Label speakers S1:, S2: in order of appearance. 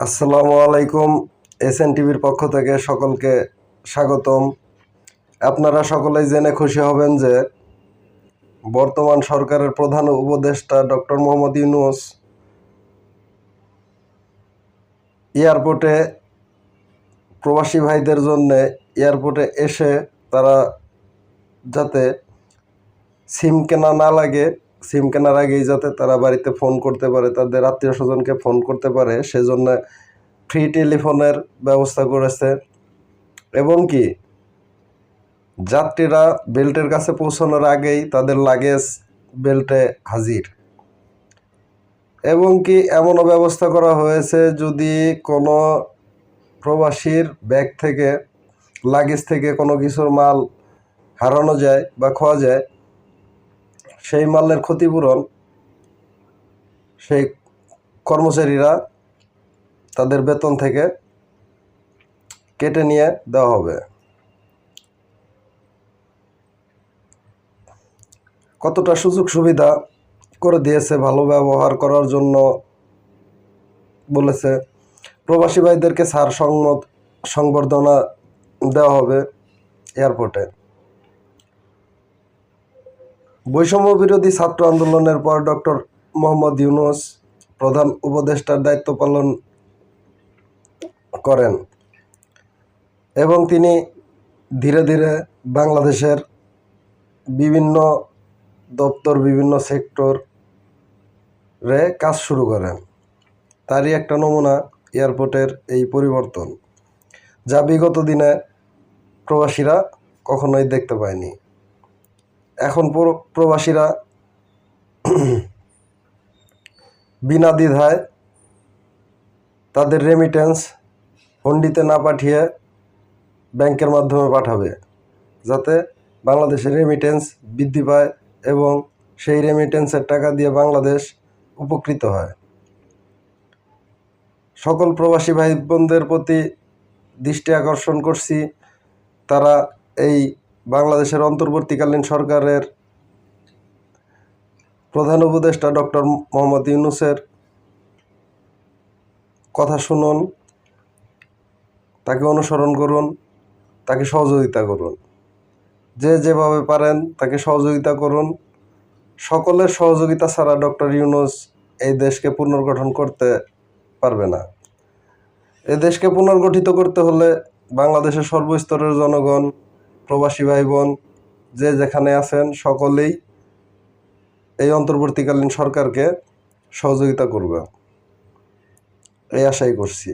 S1: আসসালামু আলাইকুম S N টিভির পক্ষ থেকে সকলকে স্বাগতম। আপনারা সকলেই জেনে খুশি হবেন যে বর্তমান সরকারের প্রধান উপদেষ্টা ডক্টর মোহাম্মদ ইউনুস এয়ারপোর্টে প্রবাসী ভাইদের জন্য এয়ারপোর্টে এসে তারা যাতে সিম কেনা না লাগে সিম কেনার আগেই যাতে তারা বাড়িতে ফোন করতে পারে, তাদের আত্মীয় স্বজনকে ফোন করতে পারে, সেজন্য ফ্রি টেলিফোনের ব্যবস্থা করেছে। এবং কি, যাত্রীরা বেল্টের কাছে পৌঁছানোর আগেই তাদের লাগেজ বেল্টে হাজির। এবং কি, এমনও ব্যবস্থা করা হয়েছে যদি কোনো প্রবাসীর ব্যাগ থেকে, লাগেজ থেকে কোনো কিছুর মাল হারানো যায় বা খোয়া যায় সেই মালের ক্ষতিপূরণ, সেই কর্মচারীরা তাদের বেতন থেকে কেটে নিয়ে দেওয়া হবে। কতটা সুযোগ সুবিধা করে দিয়েছে, ভালো ব্যবহার করার জন্য বলেছে। প্রবাসী ভাইদেরকে সার সংবর্ধনা দেওয়া হবে এয়ারপোর্টে। বৈষম্য বিরোধী ছাত্র আন্দোলনের পর ডক্টর মোহাম্মদ ইউনুস প্রধান উপদেষ্টার দায়িত্ব পালন করেন এবং তিনি ধীরে ধীরে বাংলাদেশের বিভিন্ন দপ্তর, বিভিন্ন সেক্টর রে কাজ শুরু করেন। তারই একটা নমুনা এয়ারপোর্টের এই পরিবর্তন, যা বিগত দিনে প্রবাসীরা কখনোই দেখতে পায়নি। এখন প্র- প্রবাসীরা বিনা দ্বিধায় তাদের রেমিটেন্স হন্ডিতে না পাঠিয়ে ব্যাংকের মাধ্যমে পাঠাবে, যাতে বাংলাদেশের রেমিটেন্স বৃদ্ধি পায় এবং সেই রেমিটেন্সের টাকা দিয়ে বাংলাদেশ উপকৃত হয়। সকল প্রবাসী ভাই বোনদের প্রতি দৃষ্টি আকর্ষণ করছি, তারা এই বাংলাদেশের অন্তর্বর্তীকালীন সরকারের প্রধান উপদেষ্টা ডক্টর মোহাম্মদ ইউনুসের কথা শুনুন, তাকে অনুসরণ করুন, তাকে সহযোগিতা করুন। যে যেভাবে পারেন তাকে সহযোগিতা করুন। সকলের সহযোগিতা ছাড়া ডক্টর ইউনুস এই দেশকে পুনর্গঠন করতে পারবে না। এই দেশকে পুনর্গঠিত করতে হলে বাংলাদেশের সর্বস্তরের জনগণ প্রবাসী ভাই বোন যে যেখানে আছেন, সকলেই এই অন্তর্বর্তীকালীন সরকারকে সহযোগিতা করবে এই আশাই করছি।